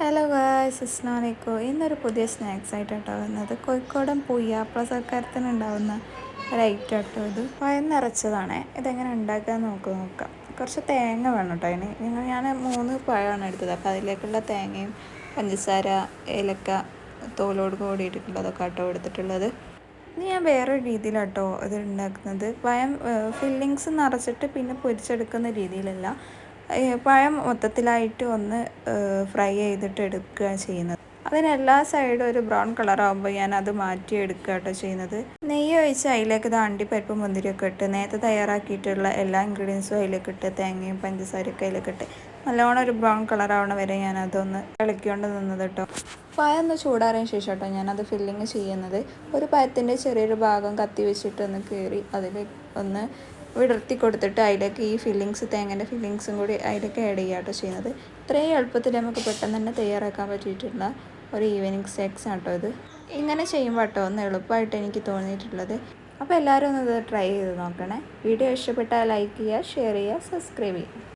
Hello guys അസ്ലാമലൈക്കും ഇന്നൊരു പുതിയ snacks ആയിട്ടാട്ടോ വന്നത് കോഴിക്കോടൻ സർക്കാരത്തിന് ഉണ്ടാവുന്ന ഒരു ഐറ്റം കേട്ടോ ഇത്. പയം നിറച്ചതാണ് ഇതെങ്ങനെ ഉണ്ടാക്കാൻ നമുക്ക് നോക്കാം. കുറച്ച് തേങ്ങ വേണം കേട്ടോ അതിന്. നിങ്ങൾ ഞാൻ മൂന്ന് പഴമാണ് എടുത്തത്. അപ്പോൾ അതിലേക്കുള്ള തേങ്ങയും പഞ്ചസാര ഏലക്ക തോലോട് കൂടി ഇട്ടിട്ടുള്ളതൊക്കെ കേട്ടോ എടുത്തിട്ടുള്ളത്. ഇനി ഞാൻ വേറൊരു രീതിയിലാട്ടോ ഇത് ഉണ്ടാക്കുന്നത്. പഴം ഫില്ലിങ്സ് നിറച്ചിട്ട് പിന്നെ പൊരിച്ചെടുക്കുന്ന രീതിയിലല്ല. പഴം മൊത്തത്തിലായിട്ട് ഒന്ന് ഫ്രൈ ചെയ്തിട്ട് എടുക്കുകയാണ് ചെയ്യുന്നത്. അതിന് എല്ലാ സൈഡും ഒരു ബ്രൗൺ കളർ ആകുമ്പോൾ ഞാൻ അത് മാറ്റി എടുക്കുക കേട്ടോ ചെയ്യുന്നത്. നെയ്യ് ഒഴിച്ച് അതിലേക്ക് ഇത് അണ്ടിപ്പരിപ്പ് മുന്തിരിയൊക്കെ ഇട്ട് നേരത്തെ തയ്യാറാക്കിയിട്ടുള്ള എല്ലാ ഇൻഗ്രീഡിയൻസും അതിലേക്ക് ഇട്ട് തേങ്ങയും പഞ്ചസാരയൊക്കെ അതിലേക്ക് ഇട്ട് നല്ലോണം ഒരു ബ്രൗൺ കളർ ആവണ വരെ ഞാൻ അതൊന്ന് ഇളക്കിക്കൊണ്ട് നിന്നത് കേട്ടോ. ഒന്ന് ചൂടാറിയതിന് ശേഷം കേട്ടോ ഞാനത് ഫില്ലിങ് ചെയ്യുന്നത്. ഒരു പഴത്തിന്റെ ചെറിയൊരു ഭാഗം കത്തി വെച്ചിട്ട് ഒന്ന് കയറി അതിൽ ഒന്ന് വിടർത്തി കൊടുത്തിട്ട് അതിലേക്ക് ഈ ഫില്ലിങ്സ് തേങ്ങന്റെ ഫില്ലിങ്സും കൂടി അതിലേക്ക് ആഡ് ചെയ്യാട്ടോ ചെയ്യുന്നത്. ഇത്രയും എളുപ്പത്തിൽ നമുക്ക് പെട്ടെന്ന് തന്നെ തയ്യാറാക്കാൻ പറ്റിയിട്ടുള്ള ഒരു ഈവനിങ് സ്നാക്സ് ആട്ടോ ഇത്. ഇങ്ങനെ ചെയ്യുമ്പോൾ കേട്ടോ ഒന്ന് എളുപ്പമായിട്ട് എനിക്ക് തോന്നിയിട്ടുള്ളത്. അപ്പോൾ എല്ലാവരും ഒന്ന് ഇത് ട്രൈ ചെയ്ത് നോക്കണേ. വീഡിയോ ഇഷ്ടപ്പെട്ടാൽ ലൈക്ക് ചെയ്യുക ഷെയർ ചെയ്യുക സബ്സ്ക്രൈബ് ചെയ്യുക.